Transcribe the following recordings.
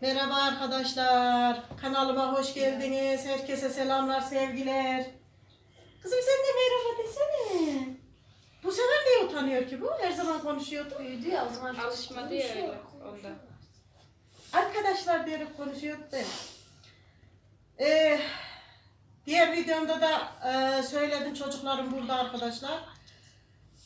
Merhaba arkadaşlar. Kanalıma hoş geldiniz. Herkese selamlar, sevgiler. Kızım sen de merhaba desene. Bu sefer niye utanıyor ki bu? Her zaman konuşuyordu. Büyüdü ya o zaman Alışmadı ya öyle onda. Arkadaşlar diyerek konuşuyordu. Ee, diğer videomda da e, söyledim çocuklarım burada arkadaşlar.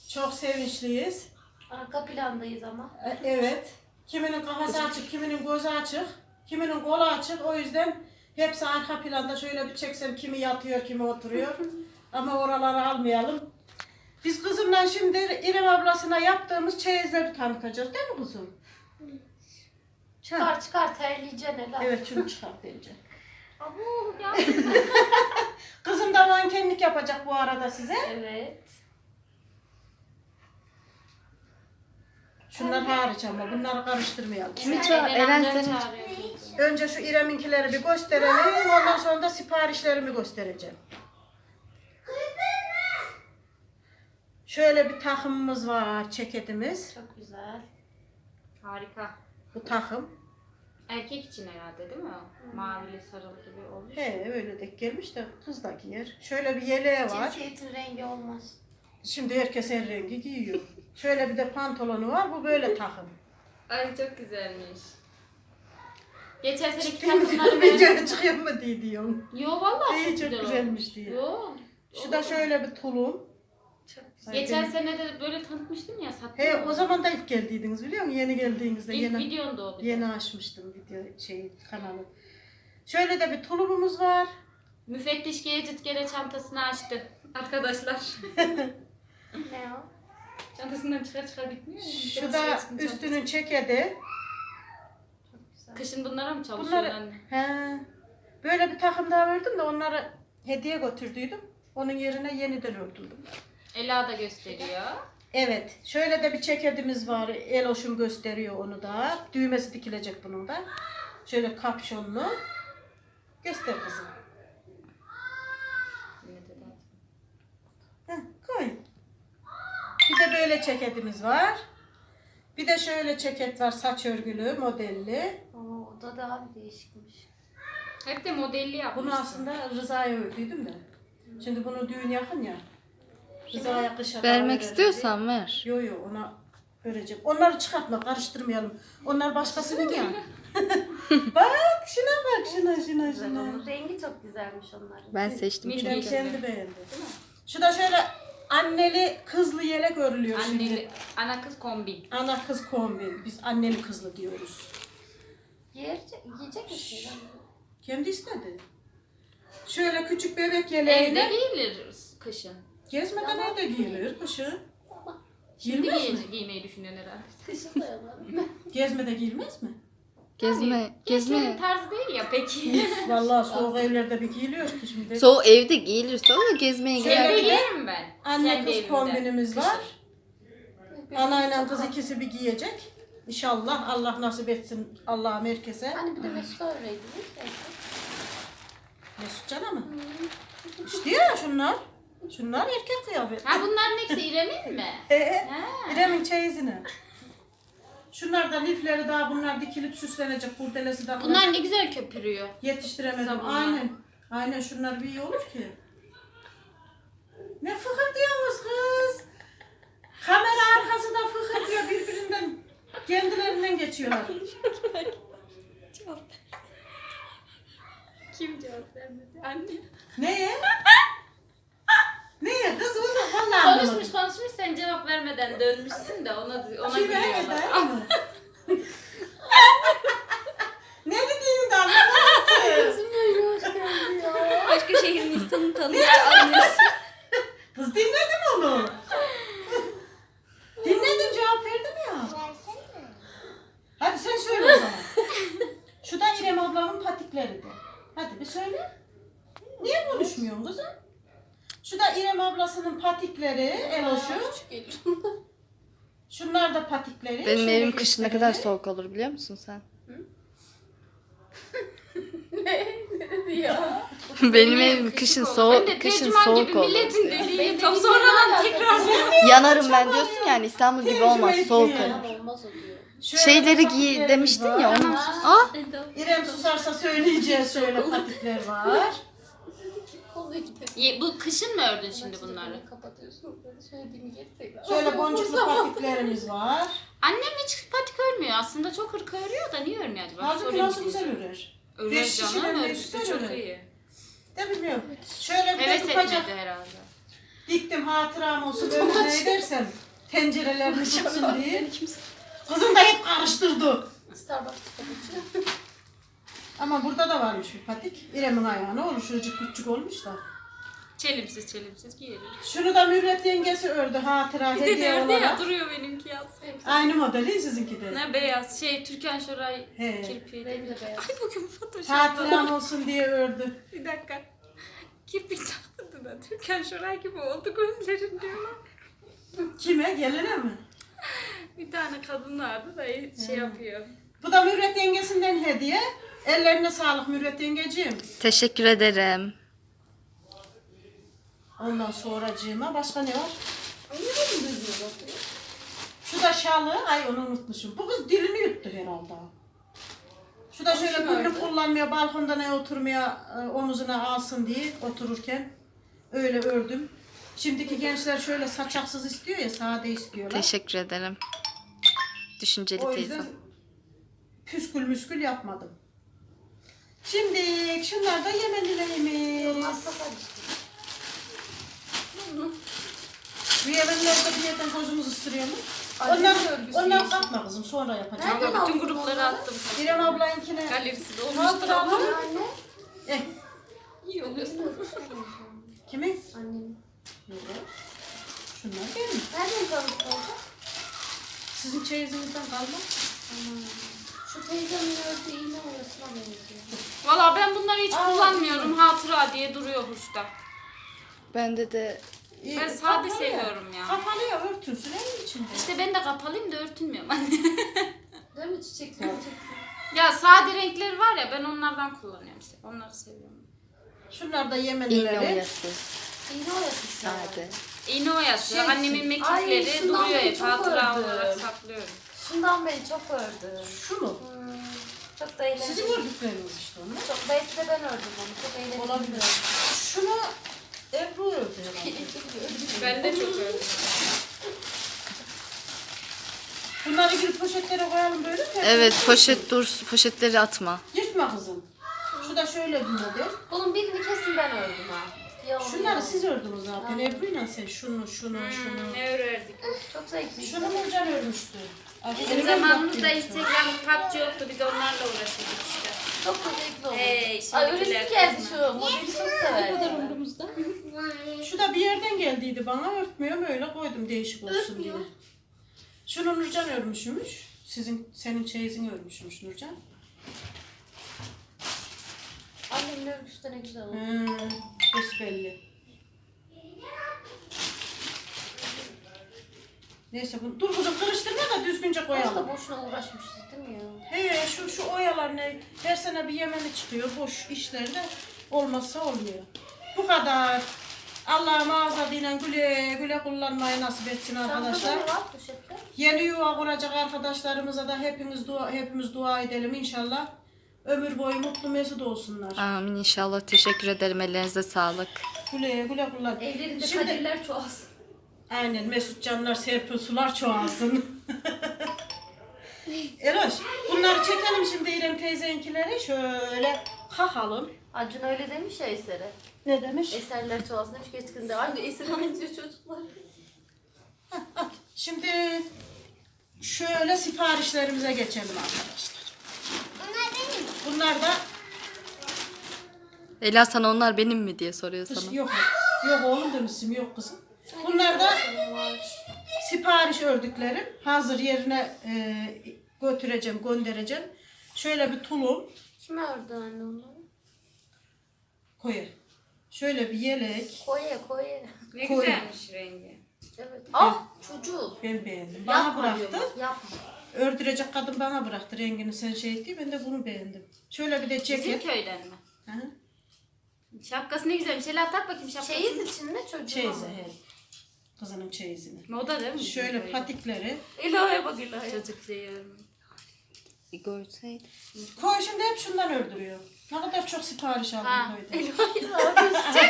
Çok sevinçliyiz. Arka plandayız ama. E, Evet. Kiminin kafası açık, kiminin gözü açık, kiminin kolu açık. O yüzden hepsi arka planda şöyle bir çeksem kimi yatıyor, kimi oturuyor. Ama oraları almayalım. Biz kızımla şimdi İrem ablasına yaptığımız çeyizleri tanıtacağız değil mi kızım? Çıkar çıkar terleyeceksin Ela. Evet şunu çıkart bence. Abu ya. Kızım da mankenlik yapacak bu arada size. Evet. Şunlar hariç ama bunları karıştırmayalım. Kimi çağır? Eren seni. Önce şu İrem'inkileri bir gösterelim. Ondan sonra da siparişlerimi göstereceğim. Şöyle bir takımımız var, ceketimiz. Çok güzel. Harika. Bu takım. Erkek için herhalde değil mi o? Mavili sarılı gibi olmuş. He öyle de gelmiş de kız da giyer. Şöyle bir yeleği var. Cinsiyetin rengi olmaz. Şimdi herkes her rengi giyiyor. Şöyle bir de pantolonu var. Bu böyle takım. Ay çok güzelmiş. Geçen takımları Videoya ben... çıkıyor mu diye diyorum. Yo vallahi İyi, çok, çok güzel güzelmiş diye. Yo. Şu da şöyle bir tulum. Çok Geçen benim- sene de böyle tanıtmıştım ya sattım. He o zaman da ilk geldiydiniz biliyor musun? Yeni geldiğinizde. İlk yeni... videonda o bir de. Yeni açmıştım video şey kanalı. Şöyle de bir tulumumuz var. Müfettiş Gecit gene çantasını açtı. Arkadaşlar. Ne o? Çantasından çıkar çıkar bitmiyor. Şu da üstünün çekedi. Kışın bunlara mı çalışıyor Bunları anne? he, böyle bir takım daha verdim de onları hediye götürdüydüm. Onun yerine yeniden ördürdüm. Ela da gösteriyor. Evet. Şöyle de bir çekedimiz var. Eloşum gösteriyor onu da. Düğmesi dikilecek bunun da. Şöyle kapşonlu. Göster kızım. Yine de de. Heh, koy. Bir de böyle ceketimiz var. Bir de şöyle ceket var saç örgülü, modelli. Oo, o da daha bir değişikmiş. Hep de modelli yapmışsın. Bunu aslında Rıza'ya ördüydüm de. Şimdi bunu düğün yakın ya. Rıza'ya kışa Vermek istiyorsan ver. Yo yo ona öreceğim. Onları çıkartma karıştırmayalım. Onlar başkasının ya. bak şuna bak şuna şuna şuna. olmuş. Rengi çok güzelmiş onların. Ben seçtim Midem çünkü. Ben güzel. kendi beğendim. Şu da şöyle anneli kızlı yelek örülüyor şimdi. Anneli, ana kız kombin. Ana kız kombin. Biz anneli kızlı diyoruz. Giyecek, giyecek misin? Kendi istedi. Şöyle küçük bebek Evde yeleğiyle giyilir kışın. gezmeden evde giyilir kışın. Şimdi giy- mi? giymeyi düşünüyorsun herhalde. Kışın da yaparım. Gezmede giyilmez mi? Gezme, gezme. tarzı değil ya peki. Vallahi soğuk evlerde bir giyiliyor ki şimdi. Soğuk evde giyilir sonra gezmeye. Evde de giyerim ben. Anne Kendi kız evimde. kombinimiz var. Anayla kız ikisi bir giyecek. İnşallah Allah nasip etsin Allah'ım herkese. Hani bir de Mesut öyleydi. değil mi? Mesut Can'a mı? İşte ya şunlar. Şunlar erkek kıyafeti. Ha bunların hepsi İrem'in mi? Ee, Ha. İrem'in çeyizini. Şunlar da lifleri daha bunlar dikilip süslenecek. Kurdelesi de Bunlar ne güzel köpürüyor. Yetiştiremedim. Sabunlar. Aynen. Aynen şunlar bir iyi olur ki. Ne fıkır diyorsunuz kız? Kamera arkası da fıkır diyor birbirinden. Kendilerinden geçiyorlar. Kim cevap vermedi? Anne. Neye? Neye kız onu vallahi anlamadım. Konuşmuş konuşmuş sen cevap vermeden dönmüşsün de ona ona Kime gülüyorlar. eder ne dediğini de anlamadım ki. Başka şehrin insanını tanıyınca anlıyorsun. Kız dinledim onu. Dinledim cevap verdim ya. Hadi sen söyle o zaman. Şu da İrem ablamın patikleri de. Hadi bir söyle. Niye konuşmuyorsun kızım? Şu da İrem ablasının patikleri, Eloşu. Şunlar da patikleri. Benim evim kışın ne kadar soğuk olur biliyor musun sen? Ya. Benim evim kışın soğuk, Ben de kışın tercüman soğuk gibi olur. milletin Benim tam sonradan tekrar? Yanarım ben diyorsun yani İstanbul gibi olmaz soğuk olur. Olmaz o diyor. Şöyle Şeyleri giy patiklerimiz demiştin var. ya onu. Ah İrem susarsa söyleyeceğiz şöyle patikler var. Ye- Bu kışın mı ördün şimdi bunları? Kapatıyorsun. Böyle söylediğimi getireyim. Şöyle boncuklu patiklerimiz var. Annem hiç patik örmüyor. Aslında çok hırka örüyor da niye örmüyor acaba? Halbuki Sorayım nasıl gidince. güzel örer. Örer Beş canım örgüsü üstten çok iyi. De bilmiyorum. Şöyle bir de Heves etmedi herhalde. diktim hatıram olsun böyle ne edersem tencerelerimi tutsun diye. Kızım da hep karıştırdı. Starbucks kapatıyor. Ama burada da varmış bir patik. İrem'in ayağına olur. Şuracık küçük olmuş da. Çelimsiz çelimsiz giyelim. Şunu da Mürvet yengesi ördü hatıra Bizde de hediye ördü ya olarak. duruyor benimki yaz. Aynı modeli sizinki de. Ne beyaz şey Türkan Şoray He. kirpiği. Benim de beyaz. Ay bugün. Hatıram olsun diye ördü. Bir dakika. Kirpik taktı da Türkan Şoray gibi oldu gözlerin diyorlar. Kime? Geline mi? Bir tane kadın vardı da şey yapıyor. Bu da Mürvet yengesinden hediye. Ellerine sağlık Mürvet yengeciğim. teşekkür ederim. Ondan sonracığıma başka ne var? Şu da şalı. Ay onu unutmuşum. Bu kız dilini yuttu herhalde. Şu da şöyle günlük kullanmaya, balkonda ne oturmaya, e, omuzuna alsın diye otururken öyle ördüm. Şimdiki gençler şöyle saçaksız istiyor ya, sade istiyorlar. Teşekkür ederim. Düşünceli O yüzden teyzem. püskül müskül yapmadım. Şimdi şunlar da Yemenilerimiz. Bu Yemenilerde bir yerden gözümüz ısırıyor mu? Ay, Onlar, ne örgüsü onlar katma kızım sonra yapacağım. Nereden Ama bütün aldın grupları onları? attım. İrem ablayınkine Galerisi de olmuştur ama. Anne. Eh, İyi oluyorsun. kimin? Annem. Şunlar benim. Nereden kalmış oldu? Sizin çeyizinizden kalma. Şu teyzemin ördüğü iğne oyasına benziyor. Valla ben bunları hiç Aa, kullanmıyorum. Hatıra diye duruyor huşta. Bende de İyi, Ben sade kapalı ya. seviyorum ya. Kapalı ya örtünsün en içinde. İşte ben de kapalıyım da örtünmüyorum anne. Değil mi çiçekli çiçekli? ya sade renkleri var ya ben onlardan kullanıyorum. işte. Onları seviyorum. Şunlar da iğne Yemenileri. oyası. İğne oyası Sade. İğne oyası. Şey- Annemin Ay, mekikleri şundan duruyor beri hep. çok Hatıra ördüm. olarak saklıyorum. Şundan beri çok ördüm. Şu mu? Hmm, çok da eğlenceli. Sizin ördükleriniz işte onlar. Çok, belki de ben ördüm onu. Çok eğlenceli. Olabilir. Şunu Ebru ördü herhalde. Ben de çok ördüm. Bunları girip poşetlere koyalım böyle mi? Evet poşet dur poşetleri atma. Yırtma kızım. Şu da şöyle bir model. Bunun birini kesin ben ördüm ha. Ya onu ya. Şunları siz ördünüz zaten. Ebru'yla sen şunu, şunu, Hmm, şunu. ne örerdik. Çok zevkli. Şunu Nurcan örmüştü. Bizim zamanımızda. Instagram, PUBG yoktu. Biz onlarla uğraşıyorduk işte. Çok zevkli oldu. Hey, Ay şimdikiler öylesi geldi kızma. şu. Modeli çok sever. umurumuzda. Şu da bir yerden geldiydi bana. Örtmüyorum öyle koydum değişik olsun diye. Şunu Nurcan örmüşmüş. Sizin, senin çeyizini örmüşmüş Nurcan. Annemin örgüsü de ne güzel oldu. Hmm, besbelli. Neyse bu dur kızım karıştırma da düzgünce koyalım. Aslında boşuna uğraşmışız değil mi ya? He şu şu oyalar ne? Her sene bir yemeni çıkıyor. Boş işlerde olmazsa oluyor. Bu kadar. Allah'ım azadıyla güle güle kullanmayı nasip etsin arkadaşlar. Yeni yuva kuracak arkadaşlarımıza da hepimiz dua, hepimiz dua edelim inşallah. Ömür boyu mutlu mesut olsunlar. Amin inşallah. Teşekkür ederim. Ellerinize sağlık. Güle güle kullan. Evlerinde Şimdi- kadirler çoğalsın. Aynen Mesut Canlar, Serpil Sular çoğalsın. Eroş, bunları çekelim şimdi İrem teyzenkileri şöyle kakalım. Acun öyle demiş ya Eser'e. Ne demiş? Eserler çoğalsın demiş geçkin de. Aynı Eser'e benziyor çocuklar. Şimdi şöyle siparişlerimize geçelim arkadaşlar. Bunlar da Ela sana onlar benim mi diye soruyor sana. yok. Yok oğlum demişsim yok kızım. Bunlar da sipariş ördüklerim. Hazır yerine e, götüreceğim, göndereceğim. Şöyle bir tulum Kim ördü anne onları? koyu. Şöyle bir yelek. Koye koye. Ne Koy. güzelmiş rengi. Evet. Ah çocuğu. Ben beğendim. Bana Yapma bıraktı. diyorum, Yapma. Ördürecek kadın bana bıraktı. Rengini sen şey etti. Ben de bunu beğendim. Şöyle bir de Bizim ceket. köyden mi? Hı hı. Şapkası ne güzelmiş. Ela tak bakayım şapkasını. Çeyiz içinde çocuğu. Çeyizi he. Kızının çeyizini. Moda değil mi? Şöyle köyde? patikleri. İlahiye bak ilahiye. Çocuk diyorum. Görseydi. Koy şimdi hep şundan ördürüyor. Ne kadar çok sipariş aldım Ha. koyda. Çok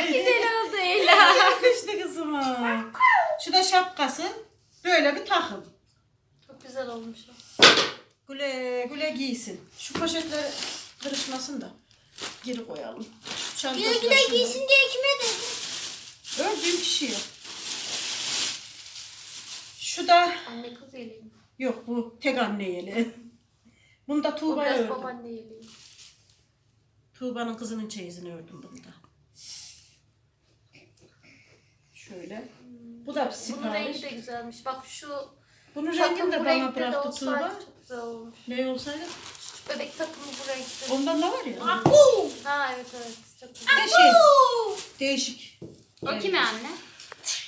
güzel oldu Ela. Yakıştı kızıma. Şu da şapkası. Böyle bir takım. Çok güzel olmuş o. Güle güle giysin. Şu poşetler kırışmasın da geri koyalım. Çantası da şurada. diye kime dedin? Ördüğüm kişiye. Şu da Anne kız yeleğim. yok bu tek anne yeli. Bunu da O Tuğba'ya biraz ördüm. babaanne yeleği. Tuğba'nın kızının çeyizini ördüm bunu da. Şöyle. Bu da bir Bunun rengi sipariş. de güzelmiş. Bak şu Bunun takım rengini de bu bana renkte de bıraktı olsaydı Tuğba. çok güzel olmuş. Ne olsaydı? Şu bebek takımı bu renkte. Ondan da var ya. Ha evet evet. Çok güzel. Ne şey? Değişik. O kime anne?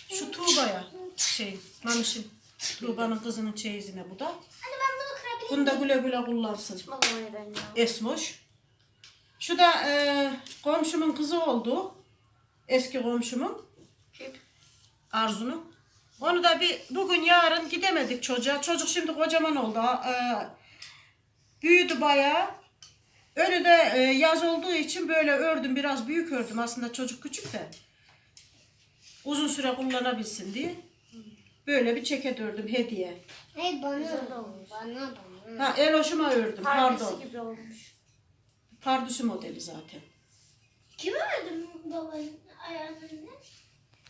Şu Tuğba'ya. Şey, Maniş'in. Tuğba'nın kızının çeyizine bu da. Anne ben bunu kırabilirim. Bunu da güle güle kullansın. Saçmalama Eren ya. Esmoş. Şu da e, komşumun kızı oldu. Eski komşumun. Kim? Arzu'nun. Onu da bir bugün yarın gidemedik çocuğa. Çocuk şimdi kocaman oldu. E, büyüdü bayağı. Önü de e, yaz olduğu için böyle ördüm. Biraz büyük ördüm. Aslında çocuk küçük de. Uzun süre kullanabilsin diye. Böyle bir ceket ördüm hediye. Hayır bana. Güzel olmuş. Bana bana. Ha el hoşuma ördüm. Pardesi Pardon. gibi olmuş. Pardüsü modeli zaten. Kime verdin babanın ayağının önüne?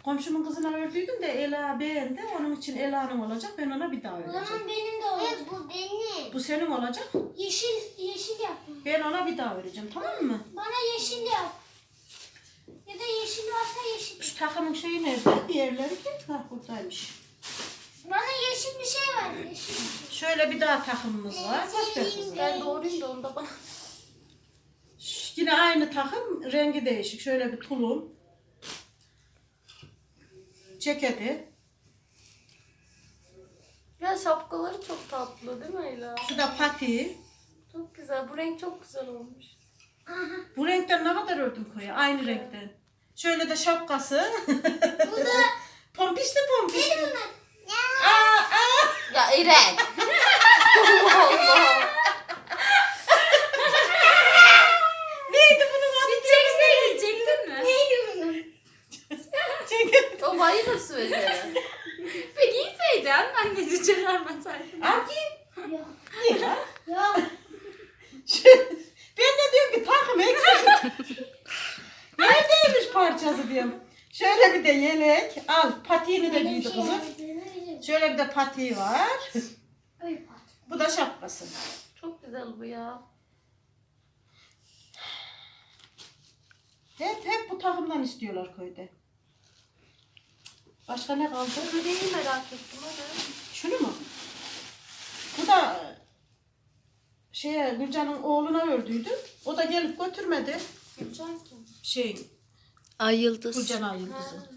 Komşumun kızına ördüydüm de Ela beğendi. Onun için Ela'nın olacak. Ben ona bir daha O öreceğim. zaman benim de olacak. Evet bu benim. Bu senin olacak. Yeşil yeşil yap. Ben ona bir daha öreceğim. Tamam mı? Bana yeşil yap. Ya da yeşil varsa yeşil. Şu takımın şeyi nerede? Diğerleri ki. Ha buradaymış. Bana yeşil bir şey ver. Yeşil. Şöyle bir daha takımımız var. Göster kızım. Ben doğruyum da onda bana. Şş, Yine aynı takım. Rengi değişik. Şöyle bir tulum. Ceketi. Ya şapkaları çok tatlı değil mi Ela? Şu da patiği. Çok güzel. Bu renk çok güzel olmuş. Bu renkten ne kadar ördüm koya? Aynı renkten. Şöyle de şapkası. Bu da pompişli pompişli. ya. Aa, aa. Ya Eren. Allah Allah. Neydi bunun adı? Çekseydin çektin mi? Neydi bunun? Ceket. O bayılır söyledi. Bir giyseydin annesi çıkarmasaydın. Abi. Yok. Yok. ben de diyorum ki takım eksik. Neredeymiş parçası diyorum. Şöyle bir de yelek. Al patiğini de giydi kızım. Şöyle bir de patiği var. Bu da şapkası. Çok güzel bu ya. Hep hep bu takımdan istiyorlar köyde. Başka ne kaldı? Ödeyi merak ettim hadi. Şunu mu? Bu da şeye Gülcan'ın oğluna ördüydü. O da gelip götürmedi. Gülcan kim? Şey, Ay Yıldız. Gülcan Ha. Ayıldız'ı.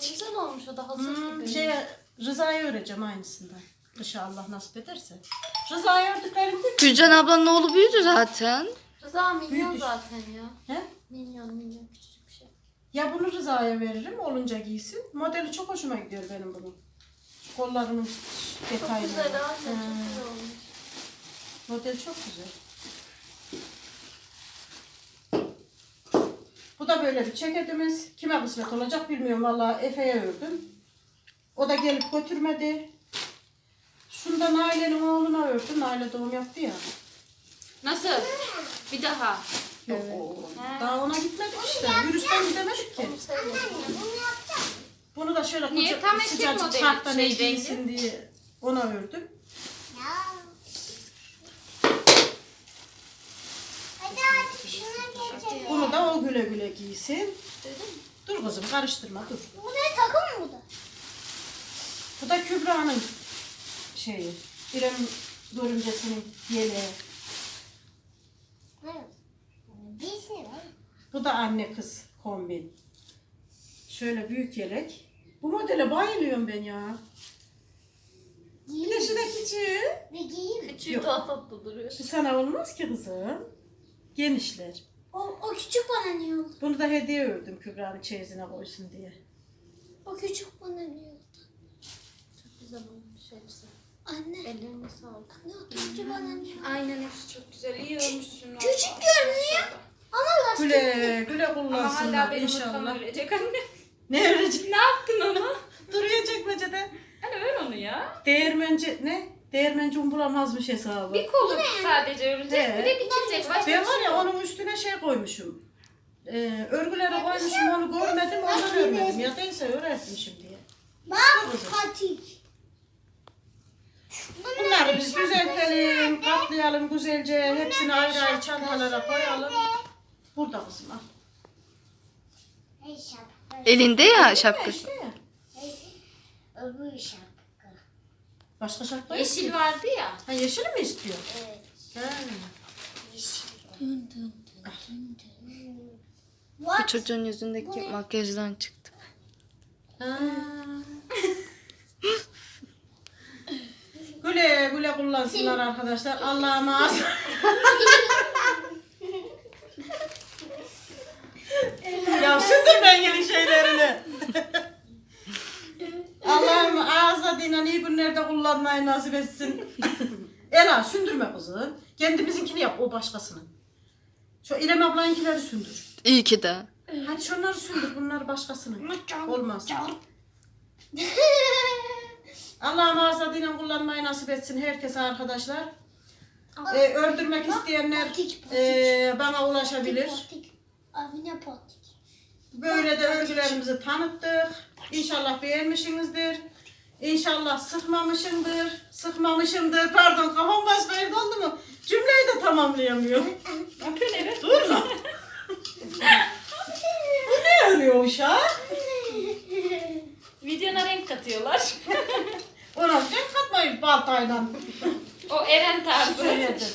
Ne güzel olmuş o da hazır Hmm, gibi. şeye, Rıza'ya öreceğim aynısından. Kışa Allah nasip ederse. Rıza'ya ördüklerim de Gülcan ablanın oğlu büyüdü zaten. Rıza minyon Büyüdü. zaten ya. He? Minyon minyon küçücük bir şey. Ya bunu Rıza'ya veririm olunca giysin. Modeli çok hoşuma gidiyor benim bunun. Şu kollarının Çok detayları. güzel anne çok güzel olmuş. Model çok güzel. Bu da böyle bir ceketimiz. Kime kısmet olacak bilmiyorum. Vallahi Efe'ye ördüm. O da gelip götürmedi. Şunu da Naile'nin oğluna ördüm. Naile doğum yaptı ya. Nasıl? Bir daha. Yok oğlum. Daha ona gitmedik işte. Virüsten gidemedik ki. Bunu yapacağım. Bunu da şöyle Niye? koca- Tam eski sıcacık modeli, şarttan şey giysin diye ona ördüm. Ya. Hadi artık şuna geçelim. Bunu da o güle güle giysin. Dur kızım karıştırma dur. Bu ne takım mı bu da? Bu da Kübra'nın şeyi. İrem görümcesinin yeleği. Bu da anne kız kombin. Şöyle büyük yelek. Bu modele bayılıyorum ben ya. Bir de şu da küçüğü. Bir giyeyim. Küçüğü Yok. daha tatlı duruyor. Bu sana olmaz ki kızım. Genişler. O, o küçük bana niye oldu? Bunu da hediye ördüm Kübra'nın çeyizine koysun diye. O küçük bana niye oldu? Güzel olmuş hepsi. Anne. Ellerine sağlık. Ne oturunca bana ne? Aynen hepsi çok güzel. İyi olmuşsun. valla. Küçük görünüyor. Ama lastik. Güle güle Ama hala kullansınlar benim mutfağım inşallah. ölecek anne. Ne ölecek? ne yaptın onu? Duruyor çekmecede. Anne ver onu ya. Değirmenci ne? Değirmenci umbulamazmış hesabı. Bir kolu sadece örülecek. He. Bir de dikilecek. Başka Ben bir var şey ya yok. onun üstüne şey koymuşum. Ee, örgülere koymuşum onu görmedim ondan örmedim. Ya değilse örermişim diye. Bak patik. Bunları biz düzeltelim, katlayalım güzelce. Hepsini ayrı ayrı çantalara koyalım. Burada kızım al. Hey şapka. Elinde ya şapkası. Öbür şapka. Başka şarkı yok Yeşil ki. vardı ya. Ha yeşil mi istiyor? Evet. Ha. Yeşil. Bu What? çocuğun yüzündeki makyajdan çıktı. Ha. güle güle kullansınlar arkadaşlar. Allah'a emanet. ya sündürmeyin yeni şeylerini. Allah'ım ağızla dinen iyi günlerde kullanmayı nasip etsin. Ela sündürme kızım. Kendimizinkini yap o başkasının. Şu İrem ablanınkileri sündür. İyi ki de. Hadi şunları sündür bunlar başkasının. Olmaz. Allah'ım ağızla dinen kullanmayı nasip etsin herkese arkadaşlar. Ee, öldürmek isteyenler patik, patik. ee, bana ulaşabilir. Patik. Abi ne patik? Böyle de örgülerimizi tanıttık. İnşallah beğenmişsinizdir. İnşallah sıkmamışımdır. Sıkmamışımdır. Pardon kafam yerde oldu mu? Cümleyi de tamamlayamıyorum. Dur lan. Bu ne örüyor uşak? Videona renk katıyorlar. Renk katmayın baltayla. o Eren tarzı. Öyledir.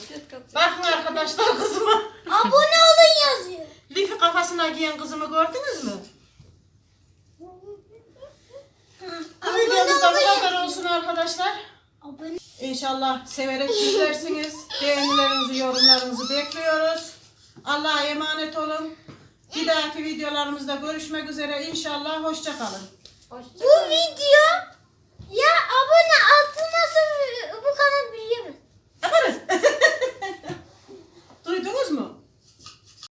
Bakın arkadaşlar kızıma. Abone olun yazıyor. Lifi kafasına giyen kızımı gördünüz mü? Bu videomuzda bu kadar olsun arkadaşlar. Abone. İnşallah severek izlersiniz. Beğenilerinizi, yorumlarınızı bekliyoruz. Allah'a emanet olun. Bir dahaki videolarımızda görüşmek üzere. İnşallah hoşçakalın. Bu video ya abone ol.